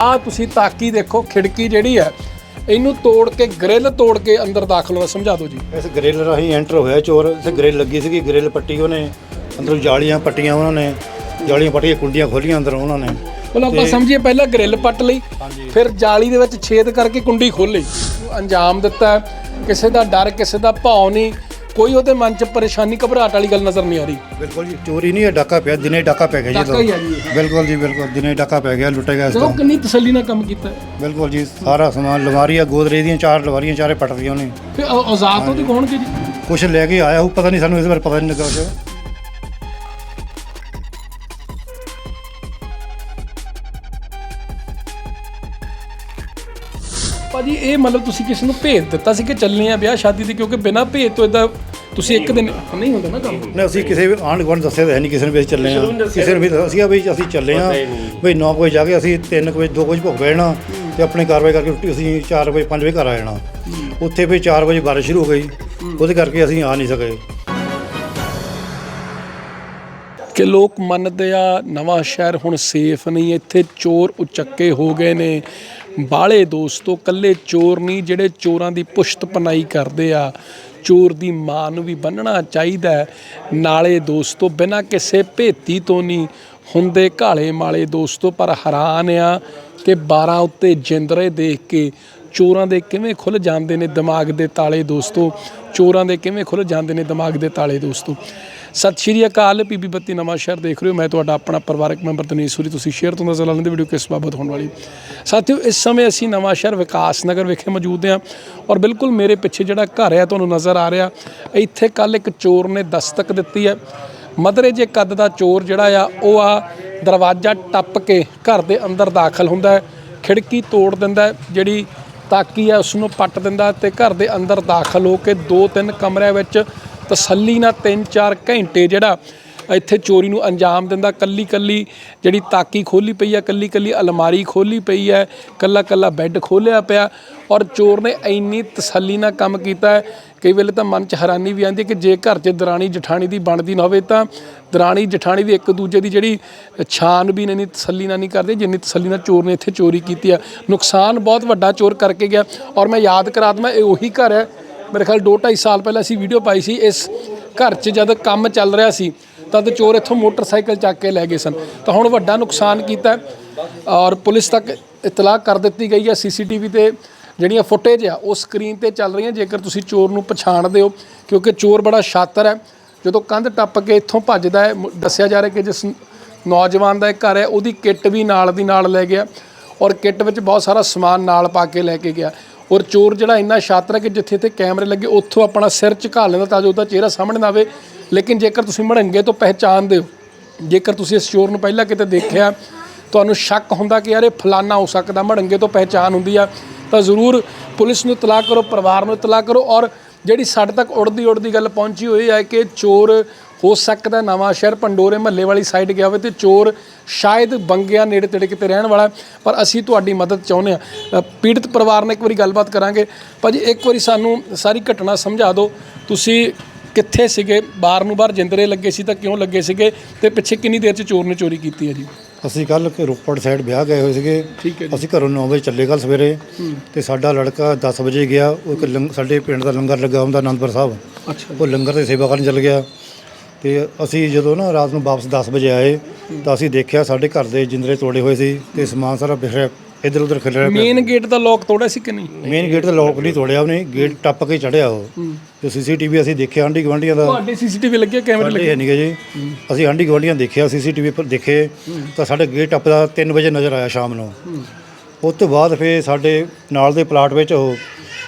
ਆ ਤੁਸੀਂ ਤਾਕੀ ਦੇਖੋ ਖਿੜਕੀ ਜਿਹੜੀ ਹੈ ਇਹਨੂੰ ਤੋੜ ਕੇ ਗ੍ਰਿਲ ਤੋੜ ਕੇ ਅੰਦਰ ਦਾਖਲ ਹੋਣਾ ਸਮਝਾ ਦਿਓ ਜੀ। ਇਸ ਗ੍ਰਿਲ ਰਾਹੀਂ ਐਂਟਰ ਹੋਇਆ ਚੋਰ ਇੱਥੇ ਗ੍ਰਿਲ ਲੱਗੀ ਸੀਗੀ ਗ੍ਰਿਲ ਪੱਟੀ ਉਹਨੇ ਅੰਦਰੋਂ ਜਾਲੀਆਂ ਪੱਟੀਆਂ ਉਹਨਾਂ ਨੇ ਜਾਲੀਆਂ ਪੱਟੀਆਂ ਕੁੰਡੀਆਂ ਖੋਲੀਆਂ ਅੰਦਰ ਉਹਨਾਂ ਨੇ। ਮਤਲਬ ਆਪਾਂ ਸਮਝੀਏ ਪਹਿਲਾਂ ਗ੍ਰਿਲ ਪੱਟ ਲਈ ਫਿਰ ਜਾਲੀ ਦੇ ਵਿੱਚ ਛੇਦ ਕਰਕੇ ਕੁੰਡੀ ਖੋਲ ਲਈ। ਅੰਜਾਮ ਦਿੱਤਾ ਕਿਸੇ ਦਾ ਡਰ ਕਿਸੇ ਦਾ ਭੌ ਨਹੀਂ ਕੋਈ ਉਹਦੇ ਮਨ 'ਚ ਪਰੇਸ਼ਾਨੀ ਘਬਰਾਹਟ ਵਾਲੀ ਗੱਲ ਨਜ਼ਰ ਨਹੀਂ ਆ ਰਹੀ। ਬਿਲਕੁਲ ਜੀ ਚੋਰੀ ਨਹੀਂ ਹੈ ਡਾਕਾ ਪਿਆ ਦਿਨੇ ਡਾਕਾ ਪੈ ਗਿਆ ਜੀ ਡਾਕਾ ਹੀ ਆ ਜੀ ਇਹ। ਬਿਲਕੁਲ ਜੀ ਬਿਲਕੁਲ ਦਿਨੇ ਡਾਕਾ ਪੈ ਗਿਆ ਲੁੱਟੇ ਗਿਆ ਇਸ ਤੋਂ। ਕਿੰਨੀ ਤਸੱਲੀ ਨਾਲ ਕੰਮ ਕੀਤਾ। ਬਿਲਕੁਲ ਜੀ ਸਾਰਾ ਸਮਾਨ ਲਵਾਰੀਆਂ ਗੋਦਰੇ ਦੀਆਂ ਚਾਰ ਲਵਾਰੀਆਂ ਚਾਰੇ ਪੱਟ ਦੀਆਂ ਉਹਨੇ। ਫਿਰ ਆ- ਆਜ਼ਾਦ ਤੋਂ ਤੇ ਕੌਣ ਜੀ? ਕੁਛ ਲੈ ਕੇ ਆਇਆ ਉਹ ਪਤਾ ਨਹੀਂ ਸਾਨੂੰ ਇਸ ਬਾਰੇ ਪਤਾ ਨਹੀਂ ਲੱਗਾ ਕੁਛ। ਭਾਜੀ ਇਹ ਮਤਲਬ ਤੁਸੀਂ ਕਿਸੇ ਨੂੰ ਭੇਜ ਦਿੱਤਾ ਸੀ ਕਿ ਚੱਲਨੇ ਆ ਵਿਆਹ ਸ਼ਾਦੀ ਤੇ ਕਿਉਂਕਿ ਬਿਨਾਂ ਭੇਜ ਤੋਂ ਇਦਾਂ ਤੁਸੀਂ ਇੱਕ ਦਿਨ ਨਹੀਂ ਹੁੰਦਾ ਨਾ ਕੰਮ। ਨੇ ਅਸੀਂ ਕਿਸੇ ਵੀ ਆਂਢ ਗੁਆਂਢ ਦੱਸਿਆ ਤਾਂ ਹੈ ਨਹੀਂ ਕਿਸੇ ਨੂੰ ਵੀ ਅਸੀਂ ਚੱਲੇ ਆ। ਕਿਸੇ ਨੂੰ ਵੀ ਦੱਸਿਆ ਸੀਗਾ ਵੀ ਅਸੀਂ ਚੱਲੇ ਆ। ਵੀ 9 ਵਜੇ ਜਾ ਕੇ ਅਸੀਂ 3 ਵਜੇ 2 ਵਜੇ ਭੁੱਖ ਬੈਠਣਾ ਤੇ ਆਪਣੀ ਕਾਰਵਾਈ ਕਰਕੇ ਰੋਟੀ ਅਸੀਂ 4 ਵਜੇ 5 ਵਜੇ ਘਰ ਆ ਜਾਣਾ। ਉੱਥੇ ਵੀ 4 ਵਜੇ ਬਾਰਿਸ਼ ਸ਼ੁਰੂ ਹੋ ਗਈ। ਉਹਦੇ ਕਰਕੇ ਅਸੀਂ ਆ ਨਹੀਂ ਸਕੇ। ਕਿ ਲੋਕ ਮੰਨਦੇ ਆ ਨਵਾਂ ਸ਼ਹਿਰ ਹੁਣ ਸੇਫ ਨਹੀਂ ਇੱਥੇ ਚੋਰ ਉਚੱਕੇ ਹੋ ਗਏ ਨੇ। ਬਾਲੇ ਦੋਸਤੋ ਕੱਲੇ ਚੋਰ ਨਹੀਂ, ਜਿਹੜੇ ਚੋਰਾਂ ਦੀ ਪੁਸ਼ਤ ਪਨਾਈ ਕਰਦੇ ਆ। ਚੋਰ ਦੀ ਮਾਂ ਨੂੰ ਵੀ ਬੰਨਣਾ ਚਾਹੀਦਾ ਨਾਲੇ ਦੋਸਤੋ, ਬਿਨਾਂ ਕਿਸੇ ਭੇਤੀ ਤੋਂ ਨਹੀਂ ਹੁੰਦੇ ਘਾਲੇ ਮਾਲੇ ਦੋਸਤੋ, ਪਰ ਹੈਰਾਨ ਆ ਕਿ 12 ਉੱਤੇ ਜਿੰਦਰੇ ਦੇਖ ਕੇ ਚੋਰਾਂ ਦੇ ਕਿਵੇਂ ਖੁੱਲ ਜਾਂਦੇ ਨੇ ਦਿਮਾਗ ਦੇ ਤਾਲੇ ਦੋਸਤੋ। ਚੋਰਾਂ ਦੇ ਕਿਵੇਂ ਖੁੱਲ ਜਾਂਦੇ ਨੇ ਦਿਮਾਗ ਦੇ ਤਾਲੇ ਦੋਸਤੋ। ਸਤਿ ਸ਼੍ਰੀ ਅਕਾਲ ਪੀਬੀ ਬੱਤੀ ਨਵਾਂ ਸ਼ਹਿਰ ਦੇਖ ਰਹੇ ਹੋ। ਮੈਂ ਤੁਹਾਡਾ ਆਪਣਾ ਪਰਿਵਾਰਕ ਮੈਂਬਰ ਤਨੀਸ਼ੂਰੀ ਤੁਸੀਂ ਸ਼ੇਅਰ ਤੋਂ ਨਜ਼ਰ ਲੈਂਦੇ ਵੀਡੀਓ ਕਿਸ ਬਾਬਤ ਹੋਣ ਵਾਲੀ। ਸਾਥੀਓ, ਇਸ ਸਮੇਂ ਅਸੀਂ ਨਵਾਂ ਸ਼ਹਿਰ ਵਿਕਾਸ ਨਗਰ ਵਿਖੇ ਮੌਜੂਦ ਹਾਂ ਔਰ ਬਿਲਕੁਲ ਮੇਰੇ ਪਿੱਛੇ ਜਿਹੜਾ ਘਰ ਹੈ ਤੁਹਾਨੂੰ ਨਜ਼ਰ ਆ ਰਿਹਾ, ਇੱਥੇ ਕੱਲ ਇੱਕ ਚੋਰ ਨੇ ਦਸਤਕ ਦਿੱਤੀ ਹੈ। ਮਦਰੇ ਜੇ ਕੱਦ ਦਾ ਚੋਰ ਜਿਹੜਾ ਆ, ਉਹ ਆ ਦਰਵਾਜ਼ਾ ਟੱਪ ਕੇ ਘਰ ਦੇ ਅੰਦਰ ਦਾਖਲ ਹੁੰਦਾ ਹੈ, ਖਿੜਕੀ ਤੋੜ ਦਿੰਦਾ ਹੈ, ਜਿਹੜੀ ਤਾਕੀ ਹੈ ਉਸ ਨੂੰ ਪੱਟ ਦਿੰਦਾ ਤੇ ਘਰ ਦੇ ਅੰਦਰ ਦਾਖਲ ਹੋ ਕੇ ਦੋ ਤਿੰਨ ਕਮਰਿਆਂ ਵਿੱਚ ਤਸੱਲੀ ਨਾਲ 3-4 ਘੰਟੇ ਜਿਹੜਾ ਇੱਥੇ ਚੋਰੀ ਨੂੰ ਅੰਜਾਮ ਦਿੰਦਾ ਕੱਲੀ ਕੱਲੀ ਜਿਹੜੀ ਤਾਕੀ ਖੋਲੀ ਪਈ ਆ ਕੱਲੀ ਕੱਲੀ ਅਲਮਾਰੀ ਖੋਲੀ ਪਈ ਹੈ ਕੱਲਾ ਕੱਲਾ ਬੈੱਡ ਖੋਲਿਆ ਪਿਆ ਔਰ ਚੋਰ ਨੇ ਇੰਨੀ ਤਸੱਲੀ ਨਾਲ ਕੰਮ ਕੀਤਾ ਕਈ ਵੇਲੇ ਤਾਂ ਮਨ 'ਚ ਹੈਰਾਨੀ ਵੀ ਆਉਂਦੀ ਹੈ ਕਿ ਜੇ ਘਰ 'ਚ ਦਰਾਣੀ ਜਠਾਣੀ ਦੀ ਬਣਦੀ ਨਾ ਹੋਵੇ ਤਾਂ ਦਰਾਣੀ ਜਠਾਣੀ ਦੀ ਇੱਕ ਦੂਜੇ ਦੀ ਜਿਹੜੀ ਛਾਨ ਵੀ ਨਹੀਂ ਤਸੱਲੀ ਨਾਲ ਨਹੀਂ ਕਰਦੇ, ਜਿੰਨੀ ਤਸੱਲੀ ਨਾਲ ਚੋਰ ਨੇ ਇੱਥੇ ਚੋਰੀ ਕੀਤੀ ਆ। ਨੁਕਸਾਨ ਬਹੁਤ ਵੱਡਾ ਚੋਰ ਕਰਕੇ ਗਿਆ ਔਰ ਮੈਂ ਯਾਦ ਕਰਾ ਦਵਾਂ, ਇਹ ਉਹੀ ਘਰ ਹੈ ਮੇਰੇ ਖਿਆਲ 2.5 ਸਾਲ ਪਹਿਲਾਂ ਅਸੀਂ ਵੀਡੀਓ ਪਾਈ ਸੀ, ਇਸ ਘਰ 'ਚ ਜਦ ਕੰਮ ਚੱਲ ਰਿਹਾ ਸੀ, ਤਦ ਚੋਰ ਇੱਥੋਂ ਮੋਟਰਸਾਈਕਲ ਚੱਕ ਕੇ ਲੈ ਗਏ ਸਨ। ਤਾਂ ਹੁਣ ਵੱਡਾ ਨੁਕਸਾਨ ਕੀਤਾ ਔਰ ਪੁਲਿਸ ਤੱਕ ਇਤਲਾਹ ਕਰ ਦਿੱਤੀ ਗਈ ਹੈ ਸੀਸੀਟੀਵੀ ਤੇ ਜਿਹੜੀਆਂ ਫੁਟੇਜ ਆ, ਉਹ ਸਕਰੀਨ ਤੇ ਚੱਲ ਰਹੀਆਂ। ਜੇਕਰ ਤੁਸੀਂ ਚੋਰ ਨੂੰ ਪਛਾਣਦੇ ਹੋ, ਕਿਉਂਕਿ ਚੋਰ ਬੜਾ ਸ਼ਾਤਰ ਹੈ, ਜਦੋਂ ਕੰਧ ਟੱਪ ਕੇ ਇੱਥੋਂ ਭੱਜਦਾ ਹੈ ਦੱਸਿਆ ਜਾ ਰਿਹਾ ਕਿ ਜਿਸ ਨੌਜਵਾਨ ਦਾ ਇਹ ਘਰ ਹੈ, ਉਹਦੀ ਕਿੱਟ ਵੀ ਨਾਲ ਦੀ ਨਾਲ ਲੈ ਗਿਆ ਔਰ ਕਿੱਟ ਵਿੱਚ ਬਹੁਤ ਸਾਰਾ ਸਮਾਨ ਨਾਲ ਪਾ ਕੇ ਲੈ ਕੇ ਗਿਆ। ਔਰ ਚੋਰ ਜਿਹੜਾ ਇੰਨਾ ਸ਼ਾਤਰ ਹੈ ਕਿ ਜਿੱਥੇ ਤੇ ਕੈਮਰੇ ਲੱਗੇ, ਉੱਥੋਂ ਆਪਣਾ ਸਿਰ ਝੁਕਾ ਲੈਂਦਾ ਤਾਂ ਜੋ ਉਹਦਾ ਚਿਹਰਾ ਸਾਹਮਣੇ ਨਾ ਆਵੇ। ਲੇਕਿਨ ਜੇਕਰ ਤੁਸੀਂ ਮੜੰਗੇ ਤੋਂ ਪਹਿਚਾਣਦੇ ਹੋ, ਜੇਕਰ ਤੁਸੀਂ ਇਸ ਚੋਰ ਨੂੰ ਪਹਿਲਾਂ ਕਿਤੇ ਦੇਖਿਆ, ਤੁਹਾਨੂੰ ਸ਼ੱਕ ਹੁੰਦਾ ਕਿ ਯਾਰ ਇਹ ਫਲਾਨਾ ਹੋ ਸਕਦਾ, ਮੜੰਗੇ ਤੋਂ ਪਹਿਚਾਣ ਹੁੰਦੀ ਆ, ਤਾਂ ਜ਼ਰੂਰ ਪੁਲਿਸ ਨੂੰ ਇਤਲਾਹ ਕਰੋ, ਪਰਿਵਾਰ ਨੂੰ ਇਤਲਾਹ ਕਰੋ। ਔਰ ਜਿਹੜੀ ਸਾਡੇ ਤੱਕ ਉੜਦੀ ਉੜਦੀ ਗੱਲ ਪਹੁੰਚੀ ਹੋਈ ਹੈ ਕਿ ਚੋਰ ਹੋ ਸਕਦਾ ਨਵਾਂ ਸ਼ਹਿਰ ਪੰਡੋਰੇ ਮਹੱਲੇ ਵਾਲੀ ਸਾਈਡ ਗਿਆ ਹੋਵੇ ਤੇ ਚੋਰ ਸ਼ਾਇਦ ਬੰਗਿਆ ਨੇੜੇ ਤੇੜੇ ਕਿਤੇ ਰਹਿਣ ਵਾਲਾ। ਪਰ ਅਸੀਂ ਤੁਹਾਡੀ ਮਦਦ ਚਾਹੁੰਦੇ ਆ ਪੀੜਤ ਪਰਿਵਾਰ ਨਾਲ ਇੱਕ ਵਾਰੀ ਗੱਲਬਾਤ ਕਰਾਂਗੇ। ਭਾਜੀ ਇੱਕ ਵਾਰੀ ਸਾਨੂੰ ਸਾਰੀ ਘਟਨਾ ਸਮਝਾ ਦਿਓ। ਤੁਸੀਂ ਕਿੱਥੇ ਸੀਗੇ? ਬਾਹਰ ਨੂੰ ਬਾਹਰ ਜਿੰਦਰੇ ਲੱਗੇ ਸੀ ਤਾਂ ਕਿਉਂ ਲੱਗੇ ਸੀਗੇ? ਤੇ ਪਿੱਛੇ ਕਿੰਨੀ ਦੇਰ ਚ ਚੋਰ ਨੇ ਚੋਰੀ ਕੀਤੀ ਹੈ ਜੀ? ਅਸੀਂ ਕੱਲ ਰੋਪੜ ਸਾਈਡ ਵਿਆਹ ਗਏ ਹੋਏ ਸੀਗੇ। ਠੀਕ ਹੈ ਅਸੀਂ ਘਰੋਂ 9 ਵਜੇ ਚੱਲੇ ਕੱਲ ਸਵੇਰੇ। ਤੇ ਸਾਡਾ ਲੜਕਾ 10 ਵਜੇ ਗਿਆ। ਉਹ ਇੱਕ ਸਾਡੇ ਪਿੰਡ ਦਾ ਲੰਗਰ ਲੱਗਾ ਹੁੰਦਾ ਆਨੰਦਪੁਰ ਸਾਹਿਬ। ਉਹ ਲੰਗਰ ਦੀ ਸੇਵਾ ਕਰਨ ਚੱਲ ਗਿਆ। ਤੇ ਅਸੀਂ ਜਦੋਂ ਨਾ ਰਾਤ ਨੂੰ ਵਾਪਸ 10 ਵਜੇ ਆਏ ਤਾਂ ਅਸੀਂ ਦੇਖਿਆ ਸਾਡੇ ਘਰ ਦੇ ਜਿੰਦਰੇ ਤੋੜੇ ਹੋਏ ਸੀ ਤੇ ਸਮਾਨ ਸਾਰਾ ਬਿਖਰਿਆ ਇੱਧਰ ਉੱਧਰ ਖਿਲਰਿਆ ਪਿਆ ਮੇਨ ਗੇਟ ਦਾ ਲੋਕ ਤੋੜਿਆ ਸੀ ਕਿ ਨਹੀਂ? ਮੇਨ ਗੇਟ ਦਾ ਲੋਕ ਨਹੀਂ ਤੋੜਿਆ ਉਹਨੇ ਗੇਟ ਟੱਪ ਕੇ ਚੜਿਆ ਉਹ। ਤੇ ਸੀਸੀਟੀਵੀ ਅਸੀਂ ਦੇਖਿਆ ਆਂਢੀ ਗੁਆਂਢੀਆਂ ਦਾ। ਤੁਹਾਡੇ ਸੀਸੀਟੀਵੀ ਲੱਗੇ ਕੈਮਰੇ ਸਾਡੇ ਹੈ ਨਹੀਂਗੇ ਜੀ। ਅਸੀਂ ਆਂਢੀ ਗੁਆਂਢੀਆਂ ਦੇਖਿਆ ਸੀਸੀਟੀਵੀ ਪਰ ਦੇਖੇ ਤਾਂ ਸਾਡੇ ਗੇਟ ਟੱਪਦਾ 3 ਵਜੇ ਨਜ਼ਰ ਆਇਆ ਸ਼ਾਮ ਨੂੰ। ਉਸ ਤੋਂ ਬਾਅਦ ਫੇ ਸਾਡੇ ਨਾਲ ਦੇ ਪਲਾਟ ਵਿੱਚ ਉਹ